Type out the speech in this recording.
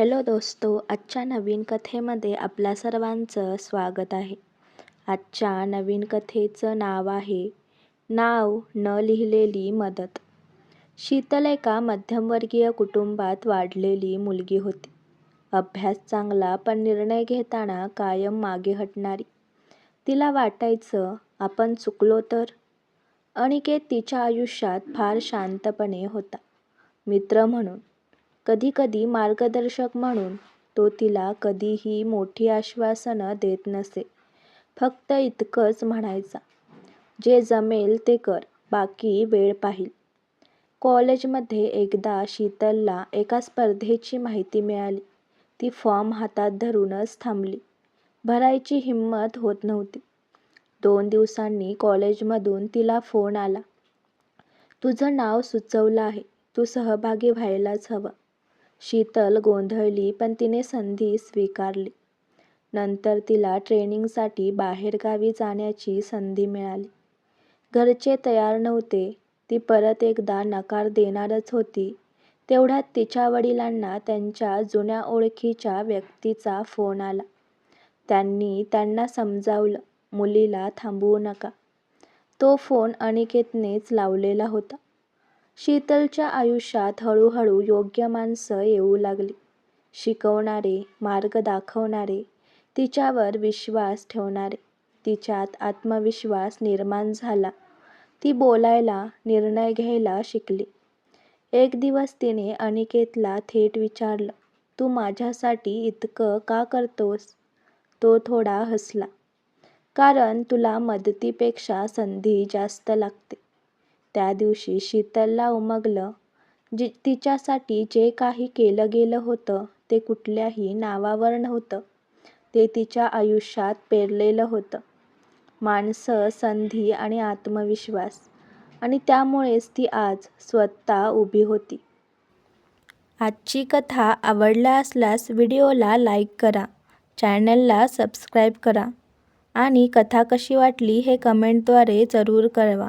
Hello दोस्तो आजच्या नवीन कथेमध्ये आपल्या सर्वांचं स्वागत आहे. आजच्या नवीन कथेचं नाव आहे नाव न लिहिलेली मदत. शीतल एका मध्यमवर्गीय कुटुंबात वाढलेली मुलगी होती. अभ्यास चांगला पण निर्णय घेताना कायम मागे हटणारी. तिला वाटायचं आपण चुकलो तर? अनिकेत तिच्या आयुष्यात फार शांतपणे होता. मित्र म्हणून. कधीकधी मार्गदर्शक म्हणून तो तिला कधीही मोठी आश्वासनं देत नसे. फक्त इतकंच म्हणायचा जे जमेल ते कर बाकी वेळ पाहील. कॉलेजमध्ये एकदा शीतलला एका स्पर्धेची माहिती मिळाली. ती फॉर्म हातात धरूनच थांबली. भरायची हिंमत होत नव्हती. दोन दिवसांनी कॉलेजमधून तिला फोन आला. तुझं नाव सुचवलं आहे. तू सहभागी व्हायलाच हवं. शीतल गोंधळली पण तिने संधी स्वीकारली. नंतर तिला ट्रेनिंगसाठी बाहेरगावी जाण्याची संधी मिळाली. घरचे तयार नव्हते. ती परत एकदा नकार देणारच होती. तेवढ्यात तिच्या वडिलांना त्यांच्या जुन्या ओळखीच्या व्यक्तीचा फोन आला. त्यांनी त्यांना समजावलं मुलीला थांबवू नका. तो फोन अनिकेतनेच लावलेला होता. शीतलच्या आयुष्यात हळूहळू योग्य माणसं येऊ लागली. शिकवणारे मार्ग दाखवणारे तिच्यावर विश्वास ठेवणारे तिच्यात आत्मविश्वास निर्माण झाला. ती बोलायला निर्णय घ्यायला शिकली. एक दिवस तिने अनिकेतला थेट विचारलं तू माझ्यासाठी इतकं का करतोस? तो थोडा हसला. कारण तुला मदतीपेक्षा संधी जास्त लागते. त्या दिवशी शीतलला उमगलं जी तिच्यासाठी जे काही केलं गेलं होतं ते कुठल्याही नावावर नव्हतं. ते तिच्या आयुष्यात पेरलेलं होतं. माणसं संधी आणि आत्मविश्वास. आणि त्यामुळेच ती आज स्वतः उभी होती. आजची कथा आवडला असल्यास व्हिडिओला लाईक करा चॅनलला सबस्क्राईब करा आणि कथा कशी वाटली हे कमेंटद्वारे जरूर कळवा.